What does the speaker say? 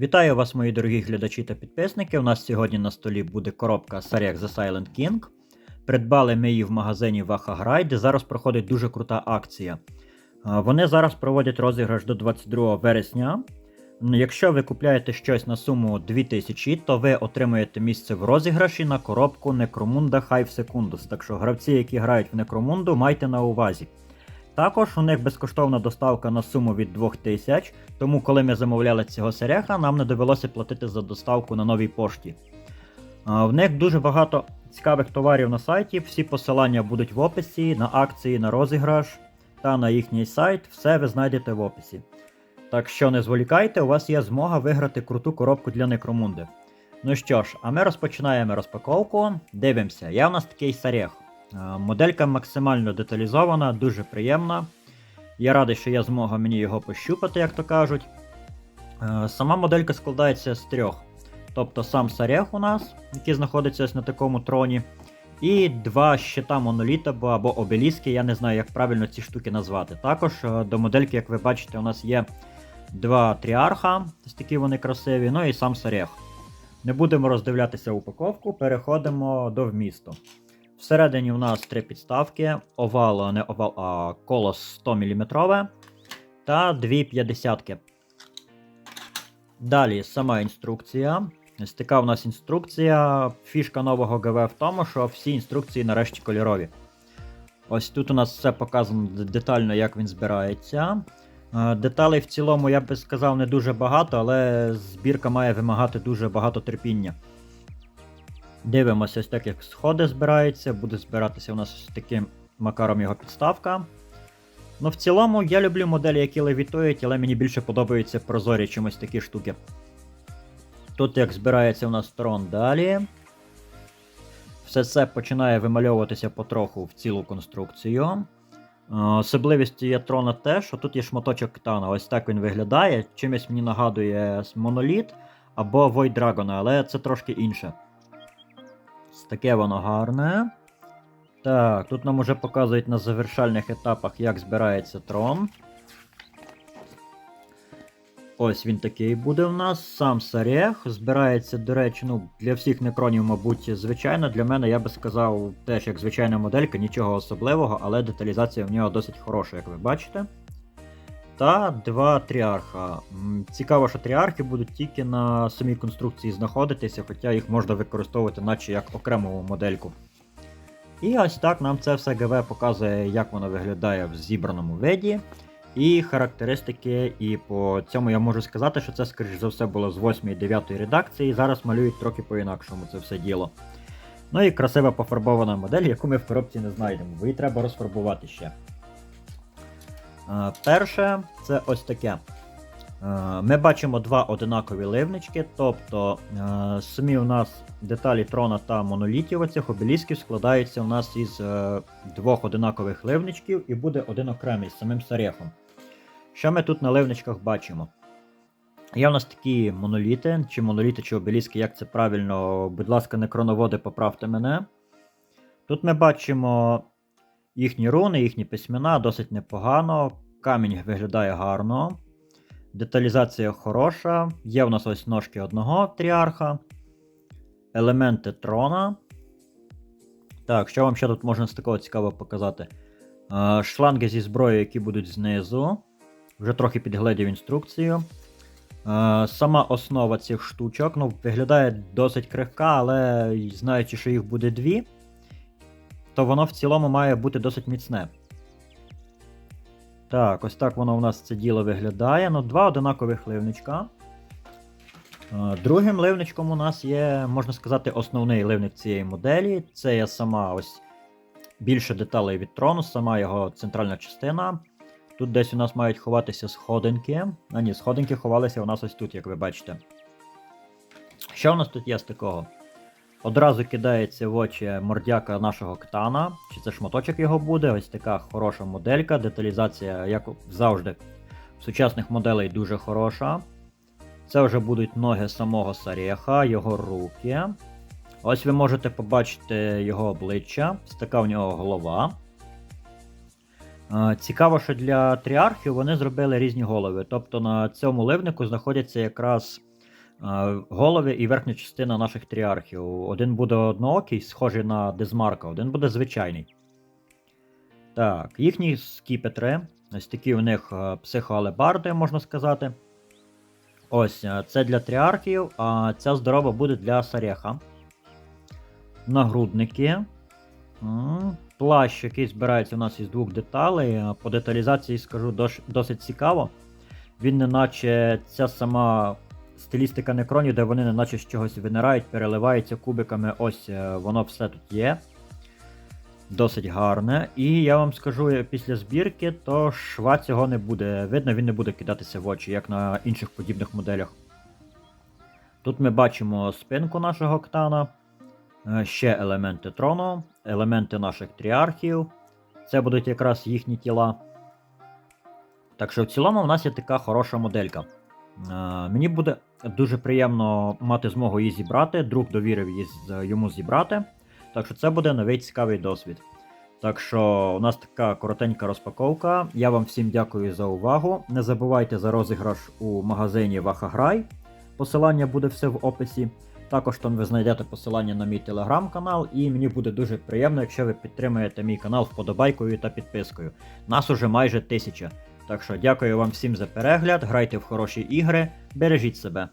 Вітаю вас, мої дорогі глядачі та підписники. У нас сьогодні на столі буде коробка Sarek The Silent King. Придбали ми її в магазині Вахаграй, де зараз проходить дуже крута акція. Вони зараз проводять розіграш до 22 вересня. Якщо ви купляєте щось на суму 2000, то ви отримуєте місце в розіграші на коробку Necromunda Hive Secundus. Так що гравці, які грають в Necromunду, майте на увазі. Також у них безкоштовна доставка на суму від 2000, тому коли ми замовляли цього сереха, нам не довелося платити за доставку на новій пошті. В них дуже багато цікавих товарів на сайті, всі посилання будуть в описі, на акції, на розіграш та на їхній сайт. Все ви знайдете в описі. Так що не зволікайте, у вас є змога виграти круту коробку для Некромунди. Ну що ж, а ми розпочинаємо розпаковку. Дивимося, я у нас такий сарех. Е, Моделька максимально деталізована, дуже приємна. Я радий, що є змога мені його пощупати, як то кажуть. Е, Сама моделька складається з трьох. Тобто сам сарех у нас, який знаходиться ось на такому троні, і два щита моноліта або- або обеліски, я не знаю, як правильно ці штуки назвати. Також е, до модельки, як ви бачите, у нас є два тріарха, ось такі вони красиві, ну і сам сарех. Не будемо роздивлятися упаковку, переходимо до вмісту. Всередині у нас три підставки: овал, не овал, а коло 100 мм та дві 50 Далі сама інструкція. Ось така у нас інструкція. Фішка нового ГВ в тому, що всі інструкції нарешті кольорові. Ось тут у нас все показано детально, як він збирається. Е, Деталей в цілому, я би сказав, не дуже багато, але збірка має вимагати дуже багато терпіння. Дивимося, ось так як сходи збираються, буде збиратися у нас ось таким макаром його підставка. Ну, в цілому, я люблю моделі, які левітують, але мені більше подобаються прозорі чимось такі штуки. Тут як збирається у нас трон далі. Все це починає вимальовуватися потроху в цілу конструкцію. Е, Особливістю є трона те, що тут є шматочок титана. Ось так він виглядає. Чимось мені нагадує моноліт або Void Dragon, але це трошки інше. Таке воно гарне. Так, тут нам уже показують на завершальних етапах, як збирається трон. Ось він такий буде в нас. Сам Сарех. Збирається, до речі, ну, для всіх некронів, мабуть, звичайно. Для мене я би сказав теж як звичайна моделька, нічого особливого, але деталізація в нього досить хороша, як ви бачите. Та два тріарха. Цікаво, що тріархи будуть тільки на самій конструкції знаходитися, хоча їх можна використовувати, наче як окрему модельку. І ось так нам це все ГВ показує, як воно виглядає в зібраному виді. І характеристики, і по цьому я можу сказати, що це, скоріш за все, було з 8 і 9 редакції. Зараз малюють трохи по-інакшому це все діло. Ну і красива пофарбована модель, яку ми в коробці не знайдемо, бо її треба розфарбувати ще. Е, Перше, це ось таке. Е, Ми бачимо два одинакові ливнички, тобто е, самі у нас деталі трона та монолітів оцих обелісків складаються у нас із двох одинакових ливничків і буде один окремий з самим сарехом. Що ми тут на ливничках бачимо? Є у нас такі моноліти, чи моноліти, чи обеліски, як це правильно, будь ласка, некроноводи, поправте мене. Тут ми бачимо їхні руни, їхні письмена досить непогано. Камінь виглядає гарно. Деталізація хороша. Є в нас ось ножки одного тріарха. Елементи трона. Так, що вам ще тут можна з такого цікавого показати? Е, шланги зі зброєю, які будуть знизу. Вже трохи підгледів інструкцію. Е, сама основа цих штучок ну, виглядає досить крихка, але знаючи, що їх буде дві, то воно в цілому має бути досить міцне. Так, ось так воно у нас це діло виглядає. Ну, два одинакових ливничка. Е, Другим ливничком у нас є, можна сказати, основний ливник цієї моделі. Це є сама ось більше деталей від трону, сама його центральна частина. Тут десь у нас мають ховатися сходинки. А ні, сходинки ховалися у нас ось тут, як ви бачите. Що у нас тут є з такого? Одразу кидається в очі мордяка нашого ктана, чи це шматочок його буде. Ось така хороша моделька. Деталізація, як завжди, в сучасних моделей дуже хороша. Це вже будуть ноги самого Сарєха, його руки. Ось ви можете побачити його обличчя, ось така в нього голова. Е, Цікаво, що для тріархів вони зробили різні голови. Тобто на цьому ливнику знаходяться якраз Голови і верхня частина наших тріархів. Один буде одноокий, схожий на Дезмарка, один буде звичайний. Так, їхні скіпетри. Ось такі у них е, психоалебарди, можна сказати. Ось, е, це для тріархів, а ця здорова буде для Сарєха. Нагрудники. Плащ, який збирається у нас із двох деталей. Е, По деталізації скажу досить цікаво. Він не наче ця сама стилістика некронів, де вони не наче з чогось винирають, переливаються кубиками. Ось е, воно все тут є. Досить гарне. І я вам скажу, е, після збірки, то шва цього не буде видно, він не буде кидатися в очі, як на інших подібних моделях. Тут ми бачимо спинку нашого ктана, е, ще елементи трону, елементи наших тріархів. Це будуть якраз їхні тіла. Так що в цілому в нас є така хороша моделька. Е, Мені буде дуже приємно мати змогу її зібрати. Друг довірив її йому зібрати. Так що це буде новий цікавий досвід. Так що у нас така коротенька розпаковка. Я вам всім дякую за увагу. Не забувайте за розіграш у магазині Вахаграй. Посилання буде все в описі. Також там ви знайдете посилання на мій телеграм-канал, і мені буде дуже приємно, якщо ви підтримаєте мій канал вподобайкою та підпискою. Нас уже майже тисяча. Так що дякую вам всім за перегляд, грайте в хороші ігри, бережіть себе.